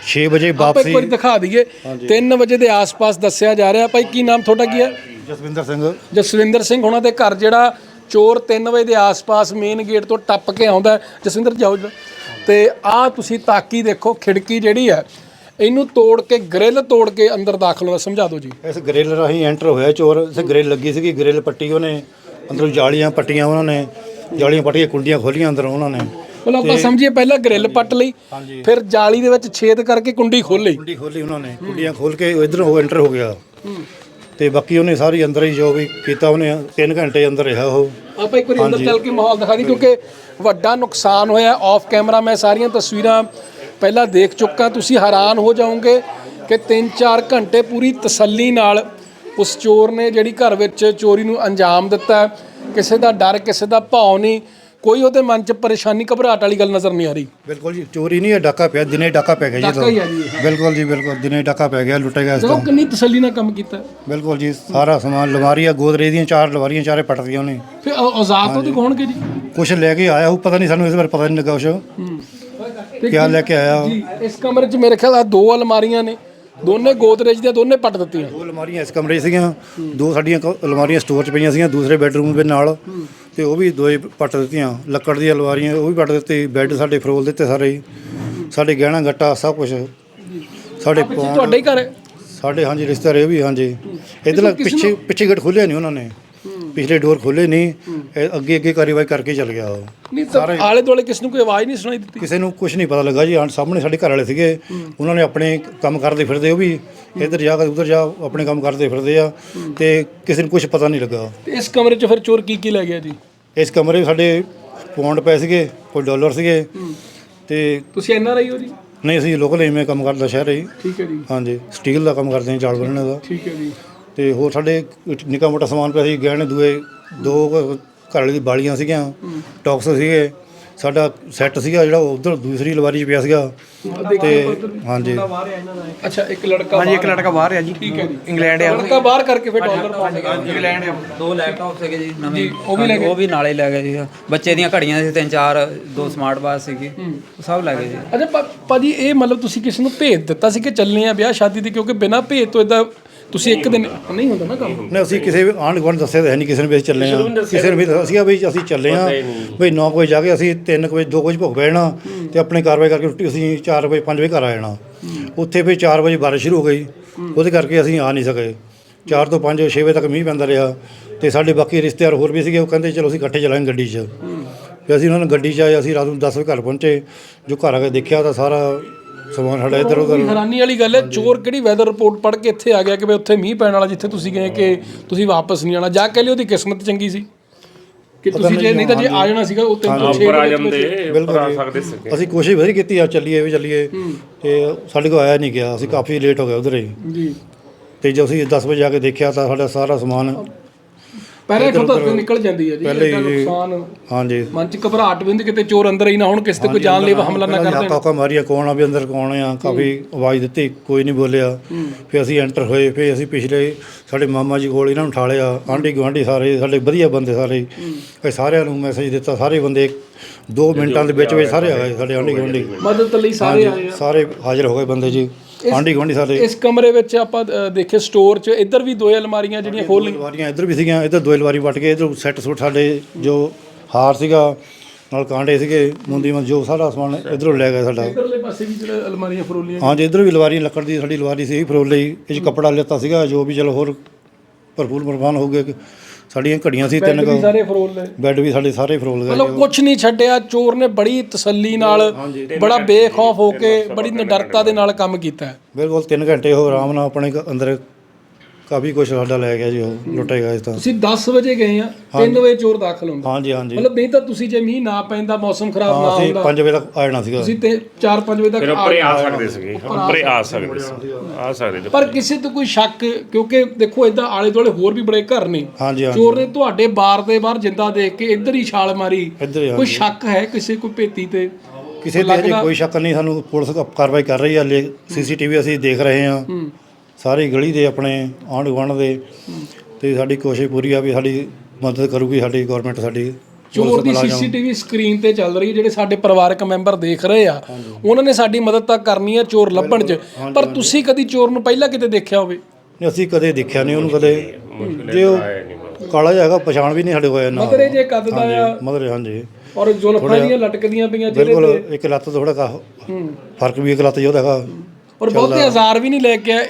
6 ਵਜੇ ਆਪਾਂ ਇੱਕ ਵਾਪਸੀ ਵਾਰੀ ਦਿਖਾ ਦਈਏ। 3 ਵਜੇ ਦੇ ਆਸ-ਪਾਸ ਦੱਸਿਆ ਜਾ ਰਿਹਾ। ਭਾਈ ਕੀ ਨਾਮ ਤੁਹਾਡਾ ਕੀ ਹੈ? ਜਸਵਿੰਦਰ ਸਿੰਘ? ਜਸਵਿੰਦਰ ਸਿੰਘ ਉਹਨਾਂ ਦੇ ਘਰ ਜਿਹੜਾ ਚੋਰ 3 ਵਜੇ ਦੇ ਆਸ-ਪਾਸ ਮੇਨ ਗੇਟ ਤੋਂ ਟੱਪ ਕੇ ਆਉਂਦਾ। ਜਸਵਿੰਦਰ ਜਾਓ। ਤੇ ਆਹ ਤੁਸੀਂ ਤਾਕੀ ਦੇਖੋ ਖਿੜਕੀ ਜਿਹੜੀ ਹੈ ਇਹਨੂੰ ਤੋੜ ਕੇ ਗ੍ਰਿਲ ਤੋੜ ਕੇ ਅੰਦਰ ਦਾਖਲ ਹੋਣਾ ਸਮਝਾ ਦਿਓ ਜੀ। ਇਸ ਗ੍ਰਿਲ ਰਾਹੀਂ ਐਂਟਰ ਹੋਇਆ ਚੋਰ। ਇਸ ਗ੍ਰਿਲ ਲੱਗੀ ਸੀਗੀ ਗ੍ਰਿਲ ਪੱਟੀ ਉਹਨੇ। ਅੰਦਰੋਂ ਜਾਲੀਆਂ ਪੱਟੀਆਂ ਉਹਨਾਂ ਨੇ। ਜਾਲੀਆਂ ਪੱਟੀਆਂ ਕੁੰਡੀਆਂ ਖੋਲੀਆਂ ਅੰਦਰ ਉਹਨਾਂ ਨੇ। ਮਤਲਬ ਆਪਾਂ ਸਮਝੀਏ ਪਹਿਲਾਂ ਗ੍ਰਿਲ ਪੱਟ ਲਈ ਫਿਰ ਜਾਲੀ ਦੇ ਵਿੱਚ ਛੇਦ ਕਰਕੇ ਕੁੰਡੀ ਖੋਲ ਲਈ। ਕੁੰਡੀ ਖੋਲੀ ਉਹਨਾਂ ਨੇ। ਕੁੰਡੀਆਂ ਖੋਲ ਕੇ ਇਧਰੋਂ ਉਹ ਐਂਟਰ ਹੋ ਗਿਆ। ਤੇ ਬਾਕੀ ਉਹਨੇ ਸਾਰੀ ਅੰਦਰ ਹੀ ਜੋ ਵੀ ਕੀਤਾ ਉਹਨੇ 3 ਘੰਟੇ ਅੰਦਰ ਰਿਹਾ ਉਹ। ਆਪਾਂ ਇੱਕ ਵਾਰੀ ਅੰਦਰ ਚੱਲ ਕੇ ਮਾਹੌਲ ਦਿਖਾ ਦੀ ਕਿਉਂਕਿ ਵੱਡਾ ਨੁਕਸਾਨ ਹੋਇਆ ਆਫ ਕੈਮਰਾ ਮੈਂ ਸਾਰੀਆਂ ਤਸਵੀਰਾਂ ਪਹਿਲਾਂ ਦੇਖ ਚੁੱਕਾ ਤੁਸੀਂ ਹੈਰਾਨ ਹੋ ਜਾਓਗੇ ਕਿ 3-4 ਘੰਟੇ ਪੂਰੀ ਤਸੱਲੀ ਨਾਲ ਉਸ ਚੋਰ ਨੇ ਜਿਹੜੀ ਘਰ ਵਿੱਚ ਚੋਰੀ ਨੂੰ ਅੰਜਾਮ ਦਿੱਤਾ। ਕਿਸੇ ਦਾ ਡਰ ਕਿਸੇ ਦਾ ਭਾਉ ਨਹੀਂ। ਕੋਈ ਉਹਦੇ ਮਨ 'ਚ ਪਰੇਸ਼ਾਨੀ ਘਬਰਾਹਟ ਵਾਲੀ ਗੱਲ ਨਜ਼ਰ ਨਹੀਂ ਆ ਰਹੀ। ਬਿਲਕੁਲ ਜੀ ਚੋਰੀ ਨਹੀਂ ਹੈ ਡਾਕਾ ਪਿਆ ਦਿਨੇ ਡਾਕਾ ਪੈ ਗਿਆ ਜੀ ਡਾਕਾ ਹੀ ਹੈ ਜੀ ਇਹ। ਬਿਲਕੁਲ ਜੀ ਬਿਲਕੁਲ ਦਿਨੇ ਡਾਕਾ ਪੈ ਗਿਆ ਲੁੱਟੇ ਗਿਆ ਇਸ ਦੇਖੋ ਕਿੰਨੀ ਤਸੱਲੀ ਨਾਲ ਕੰਮ ਕੀਤਾ। ਬਿਲਕੁਲ ਜੀ ਸਾਰਾ ਸਮਾਨ ਲਵਾਰੀਆਂ ਗੋਦਰੇ ਦੀਆਂ ਚਾਰ ਲਵਾਰੀਆਂ ਚਾਰੇ ਪਟਦੀਆਂ ਉਹਨੇ। ਫਿਰ ਔ- ਔਜ਼ਾਰ ਤੋਂ ਦਿਖਾਉਣਗੇ ਜੀ ਕੁਛ ਲੈ ਕੇ ਆਇਆ ਉਹ ਪਤਾ ਨਹੀਂ ਸਾਨੂੰ ਇਸ ਬਾਰੇ ਪਤਾ ਨਹੀਂ ਲੱਗਾ ਕੁਛ। ਤੇ ਲੈ ਕੇ ਆਇਆ ਉਹ? ਜੀ ਇਸ ਕਮਰੇ 'ਚ ਮੇਰੇ ਖਿਆਲ ਆ ਦੋ ਅਲਮਾਰੀਆਂ ਨੇ। ਦੋਨੇ ਗੋਦਰੇਜ ਦੀਆਂ ਦੋਨੇ ਪੱਟ ਦਿੱਤੀਆਂ। ਦੋ ਅਲਮਾਰੀਆਂ ਇਸ ਕਮਰੇ 'ਚ ਸੀਗੀਆਂ ਦੋ ਸਾਡੀਆਂ ਕ- ਅਲਮਾਰੀਆਂ ਸਟੋਰ 'ਚ ਪਈਆਂ ਸੀਗੀਆਂ ਦੂਸਰੇ ਬੈੱਡਰੂਮ ਦੇ ਨਾਲ। ਤੇ ਉਹ ਵੀ ਦੋਏ ਪੱਟ ਦਿੱਤੀਆਂ। ਲੱਕੜ ਦੀਆਂ ਅਲਮਾਰੀਆਂ ਉਹ ਵੀ ਪੱਟ ਦਿੱਤੀ ਬੈੱਡ ਸਾਡੇ ਫਰੋਲ ਦਿੱਤੇ ਸਾਰੇ ਸਾਡੇ ਗਹਿਣਾ ਗੱਟਾ ਸਭ ਕੁਝ ਸਾਡੇ ਤੁਹਾਡਾ ਹੀ ਘਰ ਹੈ? ਸਾਡੇ ਹਾਂਜੀ ਰਿਸ਼ਤੇਦਾਰ ਇਹ ਵੀ ਹਾਂਜੀ। ਇਧਰਲਾ ਪਿੱਛੇ ਪਿੱਛੇ ਗੇਟ ਖੋਲਿਆ ਨਹੀਂ ਉਹਨਾਂ ਨੇ। ਪਿਛਲੇ ਡੋਰ ਖੋਲੇ ਨਹੀਂ ਇਹ ਅੱਗੇ ਅੱਗੇ ਕਾਰਵਾਈ ਕਰਕੇ ਚੱਲ ਗਿਆ ਉਹ। ਨਹੀਂ ਤਾਂ ਆਲੇ ਦੁਆਲੇ ਕਿਸ ਨੂੰ ਕੋਈ ਆਵਾਜ਼ ਨਹੀਂ ਸੁਣਾਈ ਦਿੱਤੀ? ਕਿਸੇ ਨੂੰ ਕੁਝ ਨਹੀਂ ਪਤਾ ਲੱਗਾ ਜੀ ਆਹ ਸਾਹਮਣੇ ਸਾਡੇ ਘਰ ਵਾਲੇ ਸੀਗੇ ਉਹਨਾਂ ਨੇ ਆਪਣੇ ਕੰਮ ਕਰਦੇ ਫਿਰਦੇ ਉਹ ਵੀ ਇੱਧਰ ਜਾ ਕੇ ਉੱਧਰ ਜਾ ਆਪਣੇ ਕੰਮ ਕਰਦੇ ਫਿਰਦੇ ਆ ਤੇ ਕਿਸੇ ਨੂੰ ਕੁਝ ਪਤਾ ਨਹੀਂ ਲੱਗਾ। ਤੇ ਇਸ ਕਮਰੇ 'ਚ ਫਿਰ ਚੋਰ ਕੀ ਕੀ ਲੈ ਗਿਆ ਜੀ? ਇਸ ਕਮਰੇ 'ਚ ਸਾਡੇ ਪੌਂਡ ਪਏ ਸੀਗੇ ਕੋਈ ਡਾਲਰ ਸੀਗੇ ਤੇ ਤੁਸੀਂ ਐਨ ਆਰ ਆਈ ਹੋ ਜੀ? ਨਹੀਂ ਅਸੀਂ ਲੋਕਲ ਐਵੇਂ ਕੰਮ ਕਰਦਾ ਸ਼ਹਿਰ ਹੀ। ਠੀਕ ਹੈ ਜੀ। ਹਾਂਜੀ ਸਟੀਲ ਦਾ ਕੰਮ ਕਰਦੇ ਹਾਂ ਜਾਲ ਬੰਨਣ ਦਾ। ਠੀਕ ਹੈ ਜੀ। ਤੇ ਹੋਰ ਸਾਡੇ ਨਿੱਕਾ ਮੋਟਾ ਸਮਾਨ ਪਿਆ ਸੀ ਗਹਿਣੇ ਦੂਏ ਦੋ ਘਰ ਵਾਲੀ ਦੀ ਬਾਲੀਆਂ ਸੀਗੀਆਂ ਟੌਕਸ ਸੀਗੇ ਸਾਡਾ ਸੈੱਟ ਸੀਗਾ ਜਿਹੜਾ ਉਧਰ ਦੂਸਰੀ ਲਵਾਰੀ 'ਚ ਪਿਆ ਸੀਗਾ ਤੇ ਹਾਂਜੀ। ਅੱਛਾ ਇੱਕ ਲੜਕਾ ਹਾਂਜੀ ਇੱਕ ਲੜਕਾ ਬਾਹਰ ਹੈ ਜੀ। ਠੀਕ ਹੈ ਜੀ। ਇੰਗਲੈਂਡ ਆ ਲੜਕਾ ਬਾਹਰ ਕਰਕੇ ਫਿਰ ਡਾਲਰ ਪਾ ਦੇਗਾ ਇੰਗਲੈਂਡ ਆ ਦੋ ਲੈਪਟਾਪ ਸੀਗੇ ਜੀ ਨਵੇਂ। ਉਹ ਵੀ ਲੈ ਗਏ? ਉਹ ਵੀ ਨਾਲੇ ਲੈ ਗਏ ਜੀ। ਬੱਚੇ ਦੀਆਂ ਘੜੀਆਂ ਸੀ ਤਿੰਨ ਚਾਰ ਦੋ ਸਮਾਰਟ ਵਾਚ ਸੀਗੀ। ਉਹ ਸਭ ਲੈ ਗਏ ਜੀ। ਅੱਛਾ ਭਾਜੀ ਇਹ ਮਤਲਬ ਤੁਸੀਂ ਕਿਸ ਨੂੰ ਭੇਜ ਦਿੱਤਾ ਸੀ ਕਿ ਚੱਲਨੇ ਆ ਵਿਆਹ ਸ਼ਾਦੀ ਦੀ ਕਿਉਂਕਿ ਬਿਨਾਂ ਭੇਜ ਤੋਂ ਇਦਾਂ ਤੁਸੀਂ ਇੱਕ ਦਿਨ ਨਹੀਂ ਹੁੰਦਾ ਨਾ ਕੰਮ? ਨੇ ਅਸੀਂ ਕਿਸੇ ਵੀ ਆਂਢ ਗੁਆਂਢ ਦੱਸਿਆ ਤਾਂ ਹੈ ਨਹੀਂ ਕਿਸੇ ਨੇ ਵੀ ਅਸੀਂ ਚੱਲੇ ਆ ਕਿਸੇ ਨੇ ਵੀ ਦੱਸਿਆ ਸੀਗਾ ਵੀ ਅਸੀਂ ਚੱਲੇ ਆ ਵੀ 9 ਵਜੇ ਜਾ ਕੇ ਅਸੀਂ 3 ਵਜੇ 2 ਵਜੇ ਭੁੱਖ ਬੈਠਣਾ ਤੇ ਆਪਣੀ ਕਾਰਵਾਈ ਕਰਕੇ ਰੋਟੀ ਅਸੀਂ 4 ਵਜੇ 5 ਵਜੇ ਘਰ ਆ ਜਾਣਾ। ਉੱਥੇ ਵੀ 4 ਵਜੇ ਬਾਰਿਸ਼ ਸ਼ੁਰੂ ਹੋ ਗਈ। ਉਹਦੇ ਕਰਕੇ ਅਸੀਂ ਆ ਨਹੀਂ ਸਕੇ। 4 ਤੋਂ 5 6 ਵਜੇ ਤੱਕ ਮੀਂਹ ਪੈਂਦਾ ਰਿਹਾ ਤੇ ਸਾਡੇ ਬਾਕੀ ਰਿਸ਼ਤੇਦਾਰ ਹੋਰ ਵੀ ਸੀਗੇ ਉਹ ਕਹਿੰਦੇ ਚਲੋ ਅਸੀਂ ਇਕੱਠੇ ਚਲਾਂਗੇ ਗੱਡੀ 'ਚ। ਫਿਰ ਅਸੀਂ ਉਹਨਾਂ ਨੂੰ ਗੱਡੀ 'ਚ ਆਏ ਅਸੀਂ ਰਾਤ ਨੂੰ 10 ਵਜੇ ਘਰ ਪਹੁੰਚੇ। ਜੋ ਘਰ ਆ ਕੇ ਦੇਖਿਆ ਤਾਂ ਸਾਰਾ ਸਮਾਨ ਸਾਡਾ ਇੱਧਰ ਉੱਧਰ। ਹੈਰਾਨੀ ਵਾਲੀ ਗੱਲ ਹੈ ਚੋਰ ਕਿਹੜੀ ਵੈਦਰ ਰਿਪੋਰਟ ਪੜ੍ਹ ਕੇ ਇੱਥੇ ਆ ਗਿਆ ਕਿ ਵੀ ਉੱਥੇ ਮੀਂਹ ਪੈਣ ਵਾਲਾ ਜਿੱਥੇ ਤੁਸੀਂ ਗਏ ਕਿ ਤੁਸੀਂ ਵਾਪਸ ਨਹੀਂ ਆਣਾ ਜਾ ਕੇ ਲਈ ਉਹਦੀ ਕਿਸਮਤ ਚੰਗੀ ਸੀ? ਕਿ ਤੁਸੀਂ ਜੇ ਨਹੀਂ ਤਾਂ ਜੇ ਆ ਜਾਣਾ ਸੀਗਾ ਉਹ ਤਿੰਨ ਤੋਂ 6 ਵਜੇ ਵਿੱਚ ਬਿਲਕੁਲ ਜੀ। ਅਸੀਂ ਕੋਸ਼ਿਸ਼ ਬੜੀ ਕੀਤੀ ਆ ਚੱਲੀਏ ਵੀ ਚੱਲੀਏ। ਤੇ ਸਾਡੇ ਕੋਲ ਆਇਆ ਨਹੀਂ ਗਿਆ ਅਸੀਂ ਕਾਫੀ ਲੇਟ ਹੋ ਗਏ ਉਧਰ ਹੀ। ਜੀ। ਤੇ ਜਦੋਂ ਅਸੀਂ 10 ਵਜੇ ਜਾ ਕੇ ਦੇਖਿਆ ਤਾਂ ਸਾਡਾ ਸਾਰਾ ਸਮਾਨ ਪਹਿਲੇ ਖਤੋਂ ਤਾਂ ਨਿਕਲ ਜਾਂਦੀ ਹੈ ਜੀ ਇਹਦਾ ਨੁਕਸਾਨ। ਹਾਂਜੀ। ਮਨ ਚ ਘਬਰਾਹਟ ਵੀ ਹੁੰਦੀ ਕਿਤੇ ਚੋਰ ਅੰਦਰ ਹੀ ਨਾ ਹੋਣ ਕਿਸੇ ਤੇ ਕੋਈ ਜਾਨਲੇਵਾ ਹਮਲਾ ਨਾ ਕਰ ਦੇਣ ਕਾਕਾ ਮਾਰੀਆ ਕੌਣ ਆ ਵੀ ਅੰਦਰ ਕੌਣ ਆ? ਕਾਫੀ ਆਵਾਜ਼ ਦਿੱਤੀ ਕੋਈ ਨਹੀਂ ਬੋਲਿਆ। ਫਿਰ ਅਸੀਂ ਐਂਟਰ ਹੋਏ ਫਿਰ ਅਸੀਂ ਪਿਛਲੇ ਸਾਡੇ ਮਾਮਾ ਜੀ ਕੋਲ ਇਹਨਾਂ ਨੂੰ ਠਾਲਿਆ ਆਂਢੀ ਗੁਆਂਢੀ ਸਾਰੇ ਸਾਡੇ ਵਧੀਆ ਬੰਦੇ ਸਾਰੇ। ਇਹ ਸਾਰਿਆਂ ਨੂੰ ਮੈਸੇਜ ਦਿੱਤਾ ਸਾਰੇ ਬੰਦੇ 2 ਮਿੰਟਾਂ ਦੇ ਵਿੱਚ ਵਿੱਚ ਸਾਰੇ ਆ ਗਏ ਸਾਡੇ ਆਂਢੀ ਗੁਆਂਢੀ। ਮਦਦ ਲਈ ਸਾਰੇ ਆਏ ਆ। ਸਾਰੇ ਹਾਜ਼ਰ ਹੋ ਗਏ ਬੰਦੇ ਜੀ। ਆਂਢੀ ਗੁਆਂਢੀ ਸਾਰੇ। ਇਸ ਕਮਰੇ ਵਿੱਚ ਆਪਾਂ ਅ, ਦੇਖੇ ਸਟੋਰ 'ਚ ਇੱਧਰ ਵੀ ਦੋ ਅਲਮਾਰੀਆਂ ਜਿਹੜੀਆਂ ਖੋਲ ਲਈਆਂ ਲਵਾਰੀਆਂ ਇੱਧਰ ਵੀ ਸੀਗੀਆਂ ਇੱਧਰ ਦੋ ਲਵਾਰੀ ਵੱਟ ਕੇ ਇੱਧਰ ਸੈੱਟ ਸੁੱਟ ਸਾਡੇ ਜੋ ਹਾਰ ਸੀਗਾ ਨਾਲ ਕਾਂਡੇ ਸੀਗੇ ਮੁੰਦੀ ਮਨ ਜੋ ਸਾਰਾ ਸਮਾਨ ਇੱਧਰੋਂ ਲੈ ਗਏ ਸਾਡਾ। ਇੱਧਰਲੇ ਪਾਸੇ ਵੀ ਜਿਹੜੇ ਅਲਮਾਰੀਆਂ ਫਰੋਲੀਆਂ ਹਾਂਜੀ ਇੱਧਰ ਵੀ ਲਵਾਰੀ ਲੱਕੜ ਦੀ ਸਾਡੀ ਲਵਾਰੀ ਸੀ ਫਰੋਲ। ਲਈ ਇਹ 'ਚ ਕੱਪੜਾ ਲਿੱਤਾ ਸੀਗਾ ਜੋ ਵੀ ਚਲੋ ਹੋਰ ਭਰਪੂਰ ਪ੍ਰਬੰਧ ਹੋ ਗਏ। ਸਾਡੀਆਂ ਘੜੀਆਂ ਸੀ ਤਿੰਨ ਕੁ। ਸਾਰੇ ਫਰੋਲ ਲਏ ਬੈੱਡ ਵੀ ਸਾਡੇ ਸਾਰੇ ਫਰੋਲ ਗਏ ਮਤਲਬ ਕੁਝ ਨਹੀਂ ਛੱਡਿਆ ਚੋਰ ਨੇ ਬੜੀ ਤਸੱਲੀ ਨਾਲ ਬੜਾ ਬੇਖੌਫ ਹੋ ਕੇ ਬੜੀ ਨਿਡਰਤਾ ਦੇ ਨਾਲ ਕੰਮ ਕੀਤਾ। ਹੈ ਬਿਲਕੁਲ 3 ਘੰਟੇ ਉਹ ਆਰਾਮ ਨਾਲ ਆਪਣੇ ਅੰਦਰ ਕਾਫੀ ਕੁਝ ਸਾਡਾ ਲੈ ਗਿਆ ਜੀ ਉਹ ਲੁੱਟੇ ਗਏ ਤਾਂ ਤੁਸੀਂ 10 ਵਜੇ ਗਏ ਆ 3 ਵਜੇ ਚੋਰ ਦਾਖਲ ਹੁੰਦਾ। ਹਾਂਜੀ ਹਾਂਜੀ। ਮਤਲਬ ਨਹੀਂ ਤਾਂ ਤੁਸੀਂ ਜੇ ਮੀਂਹ ਨਾ ਪੈਂਦਾ ਮੌਸਮ ਖਰਾਬ ਨਾ ਅਸੀਂ ਹੁੰਦਾ। 5 ਵਜੇ ਤੱਕ ਆ ਜਾਣਾ ਸੀਗਾ। ਤੁਸੀਂ ਤੇ 4-5 ਵਜੇ ਤੱਕ ਆ ਉੱਪਰੇ ਆ ਸਕਦੇ ਸੀਗੇ। ਉੱਪਰੇ ਆ ਸਕਦੇ ਸੀ ਆ ਸਕਦੇ ਸੀ। ਪਰ ਕਿਸੇ ਤੇ ਕੋਈ ਸ਼ੱਕ ਕਿਉਂਕਿ ਦੇਖੋ ਇਦਾਂ ਆਲੇ ਦੁਆਲੇ ਹੋਰ ਵੀ ਬੜੇ ਘਰ ਨੇ। ਹਾਂਜੀ ਹਾਂਜੀ। ਚੋਰ ਨੇ ਤੁਹਾਡੇ ਬਾਰ ਦੇ ਬਾਹਰ ਜਿੰਦਾ ਦੇਖ ਕੇ ਇੱਧਰ ਹੀ ਛਾਲ ਮਾਰੀ। ਇੱਧਰ ਹੀ ਕੋਈ ਸ਼ੱਕ ਹੈ ਕਿਸੇ ਕੋਈ ਭੇਤੀ ਤੇ? ਕਿਸੇ ਤੇ ਹਜੇ ਕੋਈ ਸ਼ੱਕ ਨਹੀਂ ਸਾਨੂੰ ਪੁਲਿਸ ਕ- ਕਾਰਵਾਈ ਕਰ ਰਹੀ ਹੈ। ਹਲੇ ਸੀਸੀਟੀਵੀ ਅਸੀਂ ਦੇਖ ਰਹੇ ਹਾਂ। ਸਾਰੀ ਗਲੀ ਦੇ ਆਪਣੇ ਆਂਢ ਗੁਆਂਢ ਦੇ ਤੇ ਸਾਡੀ ਕੋਸ਼ਿਸ਼ ਪੂਰੀ ਆ ਵੀ ਸਾਡੀ ਮਦਦ ਕਰੂਗੀ ਸਾਡੀ ਗਵਰਨਮੈਂਟ ਸਾਡੀ ਚੋਰ ਦੀ ਸੀਸੀਟੀਵੀ ਸਕਰੀਨ ਤੇ ਚੱਲ ਰਹੀ ਹੈ ਜਿਹੜੇ ਸਾਡੇ ਪਰਿਵਾਰਕ ਮੈਂਬਰ ਦੇਖ ਰਹੇ ਆ ਉਹਨਾਂ ਨੇ ਸਾਡੀ ਮਦਦ ਤਾਂ ਕਰਨੀ ਹੈ ਚੋਰ ਲੱਭਣ 'ਚ ਪਰ ਤੁਸੀਂ ਕਦੀ ਚੋਰ ਨੂੰ ਪਹਿਲਾਂ ਕਿਤੇ ਦੇਖਿਆ ਹੋਵੇ? ਨਹੀਂ, ਅਸੀਂ ਕਦੇ ਦੇਖਿਆ ਨਹੀਂ ਉਹਨੂੰ ਕਦੇ ਜੇ ਉਹ ਕਾਲਾ ਜਿਹਾ ਹੈਗਾ ਪਛਾਣ ਵੀ ਨਹੀਂ ਸਾਡੇ ਹੋਇਆ ਨਾ। ਮਤਰੇ ਜੇ ਕੱਦ ਦਾ ਆ। ਮਦਰ ਹਾਂਜੀ। ਔਰ ਜ਼ੁਲਫਾਂ ਦੀਆਂ ਲਟਕਦੀਆਂ ਪਈਆਂ ਜਿਹੜੇ ਬਿਲਕੁਲ ਇੱਕ ਲੱਤ ਥੋੜਾ ਕਾ ਫ਼ਰਕ ਵੀ ਇੱਕ ਲੱਤ ਜਿਹਦਾ ਹੈਗਾ ਔਰ ਬਹੁਤੇ ਹਜ਼ਾਰ ਵੀ ਨਹੀਂ ਲੈ ਕੇ ਆਏ।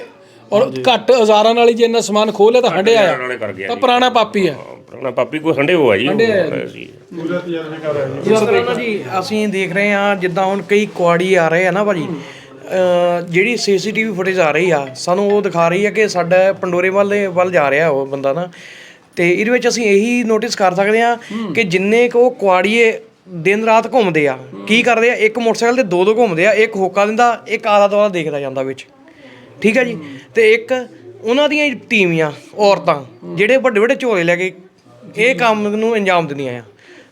ਔਰ ਘੱਟ ਹਜ਼ਾਰਾਂ ਨਾਲ ਹੀ ਜੇ ਇੰਨਾ ਸਮਾਨ ਖੋਹ ਲਿਆ ਤਾਂ ਹੰਡਿਆ ਆ। ਨਾਲੇ ਕਰ ਗਿਆ ਤਾਂ ਪੁਰਾਣਾ ਪਾਪੀ ਆ। ਪੁਰਾਣਾ ਪਾਪੀ ਕੋਈ ਹੰਡੇ ਹੋਆ ਜੀ ਜੀ। ਜਿਸ ਤਰ੍ਹਾਂ ਨਾ ਜੀ ਅਸੀਂ ਦੇਖ ਰਹੇ ਹਾਂ ਜਿੱਦਾਂ ਹੁਣ ਕਈ ਕੁਆੜੀ ਆ ਰਹੇ ਆ ਨਾ ਭਾਜੀ ਅ, ਜਿਹੜੀ ਸੀਸੀਟੀਵੀ ਫੁਟੇਜ ਆ ਰਹੀ ਆ ਸਾਨੂੰ ਉਹ ਦਿਖਾ ਰਹੀ ਆ ਕਿ ਸਾਡਾ ਪੰਡੋਰੇ ਵੱਲ ਦੇ ਵੱਲ ਜਾ ਰਿਹਾ ਉਹ ਬੰਦਾ ਨਾ। ਤੇ ਇਹਦੇ ਵਿੱਚ ਅਸੀਂ ਇਹੀ ਨੋਟਿਸ ਕਰ ਸਕਦੇ ਆ ਕਿ ਜਿੰਨੇ ਕੁ ਉਹ ਕੁਆੜੀਏ ਦਿਨ ਰਾਤ ਘੁੰਮਦੇ ਆ ਕੀ ਕਰਦੇ ਆ ਇੱਕ ਮੋਟਰਸਾਈਕਲ ਤੇ ਦੋ ਦੋ ਘੁੰਮਦੇ ਆ ਇੱਕ ਹੋਕਾ ਦਿੰਦਾ ਇੱਕ ਆਲਾ ਦੁਆਲਾ ਦੇਖਦਾ ਜਾਂਦਾ ਵਿੱਚ। ਠੀਕ ਹੈ ਜੀ? ਤੇ ਇੱਕ ਉਹਨਾਂ ਦੀਆਂ ਹੀ ਟੀਮੀਆਂ ਔਰਤਾਂ, ਜਿਹੜੇ ਵੱਡੇ ਵੱਡੇ ਝੋਲੇ ਲੈ ਕੇ ਇਹ ਕੰਮ ਨੂੰ ਅੰਜਾਮ ਦਿੰਦੀਆਂ ਆ।